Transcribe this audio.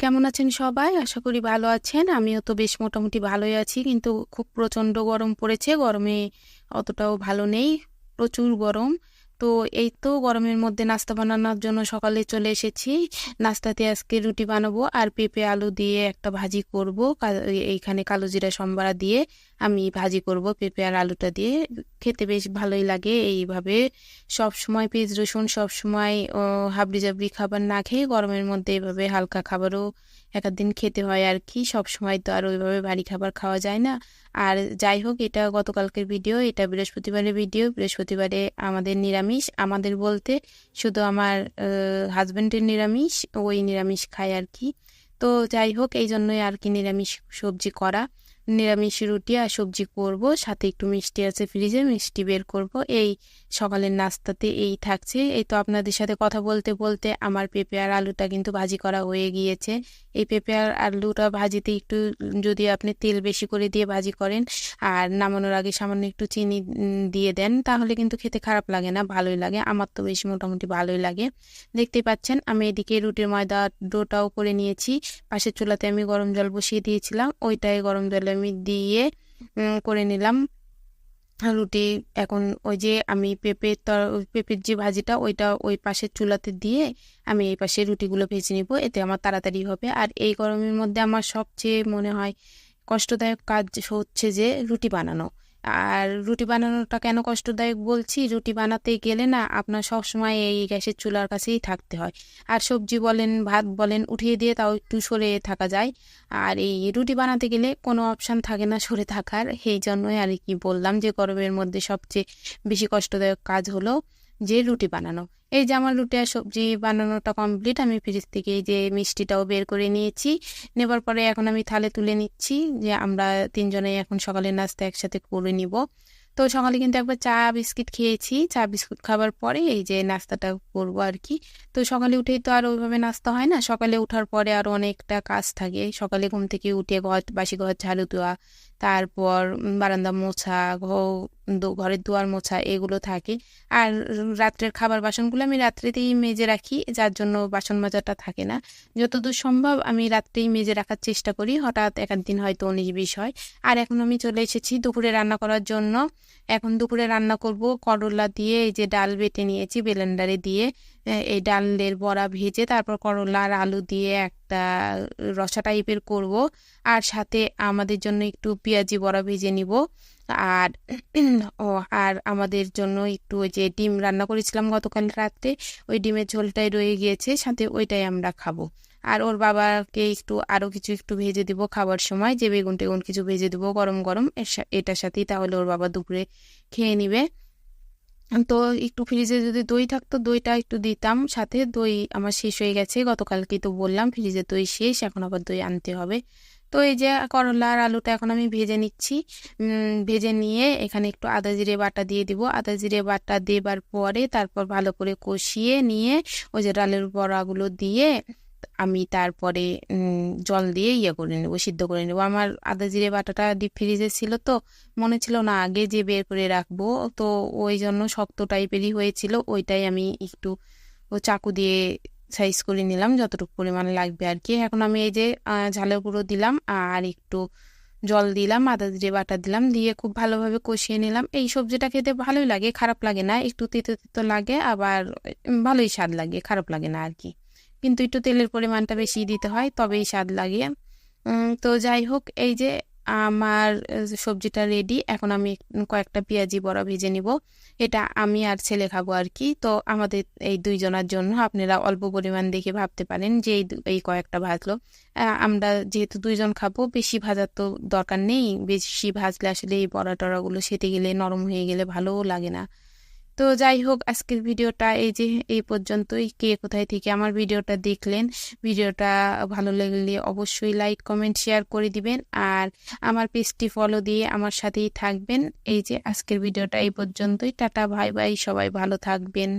কেমন আছেন সবাই? আশা করি ভালো আছেন। আমিও তো বেশ মোটামুটি ভালোই আছি, কিন্তু খুব প্রচণ্ড গরম পড়েছে। গরমে অতটাও ভালো নেই, প্রচুর গরম। তো এই তো গরমের মধ্যে নাস্তা বানানোর জন্য সকালে চলে এসেছি। নাস্তাতে আজকে রুটি বানাবো আর পেঁপে, আলু দিয়ে একটা ভাজি করব। এইখানে কালো জিরা সম্বারা দিয়ে আমি ভাজি করব পেঁপে আর আলুটা দিয়ে। খেতে বেশ ভালোই লাগে এইভাবে। সব সময় পেঁয়াজ, রসুন, সব সময় হাবড়ি জাবড়ি খাবার না খেয়ে গরমের মধ্যে এভাবে হালকা খাবারও এক দিন খেতে হয় আর কি সব সময় তো আর ওইভাবে বাড়ি খাবার খাওয়া যায় না। আর যাই হোক, এটা গতকালকের ভিডিও, এটা বৃহস্পতিবারের ভিডিও। বৃহস্পতিবারে আমাদের নিরামিষ, আমাদের বলতে শুধু আমার হাজব্যান্ডের নিরামিষ, ওই নিরামিষ খায় আর কি তো যাই হোক, এই জন্যই আর কি নিরামিষ সবজি করা। নিরামিষ রুটি আর সবজি করব, সাথে একটু মিষ্টি আছে ফ্রিজে মিষ্টি বের করব। এই সকালের নাস্তাতে এই থাকছে। এই তো আপনাদের সাথে কথা বলতে বলতে আমার পেঁপে আর আলুটা কিন্তু ভাজি করা হয়ে গিয়েছে। এই পেঁপে আর আলুটা ভাজিতে একটু যদি আপনি তেল বেশি করে দিয়ে ভাজি করেন আর নামানোর আগে সামান্য একটু চিনি দিয়ে দেন, তাহলে কিন্তু খেতে খারাপ লাগে না, ভালোই লাগে। আমার তো বেশি মোটামুটি ভালোই লাগে। দেখতেই পাচ্ছেন, আমি এদিকে রুটির ময়দা ডোটাও করে নিয়েছি। পাশের চুলাতে আমি গরম জল বসিয়ে দিয়েছিলাম, ওইটাই গরম জলে আমি দিয়ে করে নিলাম। রুটি এখন ওই যে আমি পেঁপের তর, পেঁপের যে ভাজিটা ওইটা ওই পাশের চুলাতে দিয়ে আমি এই পাশে রুটিগুলো ভেজে নিব। এতে আমার তাড়াতাড়ি হবে। আর এই গরমের মধ্যে আমার সবচেয়ে মনে হয় কষ্টদায়ক কাজ হচ্ছে যে রুটি বানানো। আর রুটি বানানোটা কেন কষ্টদায়ক বলছি? রুটি বানাতে গেলে না আপনার সবসময় এই গ্যাসের চুলার কাছেই থাকতে হয়। আর সবজি বলেন, ভাত বলেন, উঠিয়ে দিয়ে তাও একটু সরে থাকা যায়। আর এই রুটি বানাতে গেলে কোনো অপশান থাকে না সরে থাকার। সেই জন্যই আর কি বললাম যে গরমের মধ্যে সবচেয়ে বেশি কষ্টদায়ক কাজ হলো যে রুটি বানানো। এই যে আমার রুটি আর সবজি বানানোটা কমপ্লিট আমি ফ্রিজ থেকে এই যে মিষ্টিটাও বের করে নিয়েছি। নেবার পরে এখন আমি থালে তুলে নিচ্ছি যে আমরা তিনজনে এখন সকালের নাস্তা একসাথে করে নিব। তো সকালে কিন্তু একবার চা, বিস্কিট খেয়েছি। চা, বিস্কুট খাবার পরে এই যে নাস্তাটা করব আর কি। তো সকালে উঠেই তো আর ওইভাবে নাস্তা হয় না। সকালে উঠার পরে আর অনেকটা কাজ থাকে। সকালে ঘুম থেকে উঠে ঘর বাসি ঘর ঝাড়ু দেওয়া তারপর বারান্দা মোছা ঘরের দুয়ার মোছা, এগুলো থাকে। আর রাত্রের খাবার বাসনগুলো আমি রাত্রেতেই মেজে রাখি, যার জন্য বাসন মাজাটা থাকে না। যতদূর সম্ভব আমি রাত্রেই মেজে রাখার চেষ্টা করি, হঠাৎ এক দিন হয়তো উনিশ হয়। আর এখন আমি চলে এসেছি দুপুরে রান্না করার জন্য। এখন দুপুরে রান্না করব করলা দিয়ে, এই যে ডাল বেটে নিয়েছি, বেলেন্ডারে দিয়ে। এই ডালের বড়া ভেজে তারপর করলা আর আলু দিয়ে একটা রসা টাইপের করব। আর সাথে আমাদের জন্য একটু পেঁয়াজি বড়া ভেজে নিব। আর ও, আর আমাদের জন্য একটু ওই যে ডিম রান্না করেছিলাম গতকাল রাত্রে, ওই ডিমের ঝোলটাই রয়ে গিয়েছে, সাথে ওইটাই আমরা খাব। আর ওর বাবাকে একটু আরও কিছু একটু ভেজে দিব খাবার সময়, যে বেগুন টেগুন কিছু ভেজে দিব গরম গরম এটার সাথেই তাহলে ওর বাবা দুপুরে খেয়ে নিবে। তো একটু ফ্রিজে যদি দই থাকতো, দইটা একটু দিতাম। সাথে দই আমার শেষ হয়ে গেছে গতকালকে তো বললাম ফ্রিজে দই শেষ, এখন আবার দই আনতে হবে। তো এই যে করলা আর আলুটা এখন আমি ভেজে নিচ্ছি। ভেজে নিয়ে এখানে একটু আদা জিরে বাটা দিয়ে দিব। আদা জিরে বাটা দেবার পরে তারপর ভালো করে কষিয়ে নিয়ে ওই যে ডালের বড়াগুলো দিয়ে আমি তারপরে জল দিয়ে ইয়ে করে নেব, সিদ্ধ করে নেব। আমার আদা জিরে বাটাটা ডিপ ফ্রিজে ছিল তো, মনে ছিল না আগে যে বের করে রাখব, তো ওই জন্য শক্ত টাইপেরই হয়েছিল, ওইটাই আমি একটু ও চাকু দিয়ে সাইজ করে নিলাম, যতটুকু পরিমাণ লাগবে আর কি এখন আমি এই যে ঝালের গুঁড়ো দিলাম আর একটু জল দিলাম, আদা জিরে বাটা দিলাম, দিয়ে খুব ভালোভাবে কষিয়ে নিলাম। এই সবজিটা খেতে ভালোই লাগে, খারাপ লাগে না, একটু তিতো তিতো লাগে, আবার ভালোই স্বাদ লাগে, খারাপ লাগে না আর কি কিন্তু একটু তেলের পরিমাণটা বেশি দিতে হয়, তবেই স্বাদ লাগে। তো যাই হোক, এই যে আমার সবজিটা রেডি এখন আমি কয়েকটা পেঁয়াজি বড়া ভেজে নিব। এটা আমি আর ছেলে খাব আর কি। তো আমাদের এই দুইজনের জন্য আপনারা অল্প পরিমাণ দেখে ভাবতে পারেন যে এই কয়েকটা ভাজলো। আমরা যেহেতু দুইজন খাব, বেশি ভাজার তো দরকার নেই। বেশি ভাজলে আসলে এই বড়া টড়াগুলো সেটে গেলে নরম হয়ে গেলে ভালোও লাগে না। তো যাই হোক, আজকের ভিডিওটা এই যে, এই পর্যন্তই। কে কোথায় থেকে আমার ভিডিওটা দেখলেন, ভিডিওটা ভালো লাগলে অবশ্যই লাইক কমেন্ট শেয়ার করে দিবেন। আর আমার পেজটি ফলো দিয়ে আমার সাথেই থাকবেন। এই যে, আজকের ভিডিওটা এই পর্যন্তই। টাটা ভাই ভাই সবাই ভালো থাকবেন।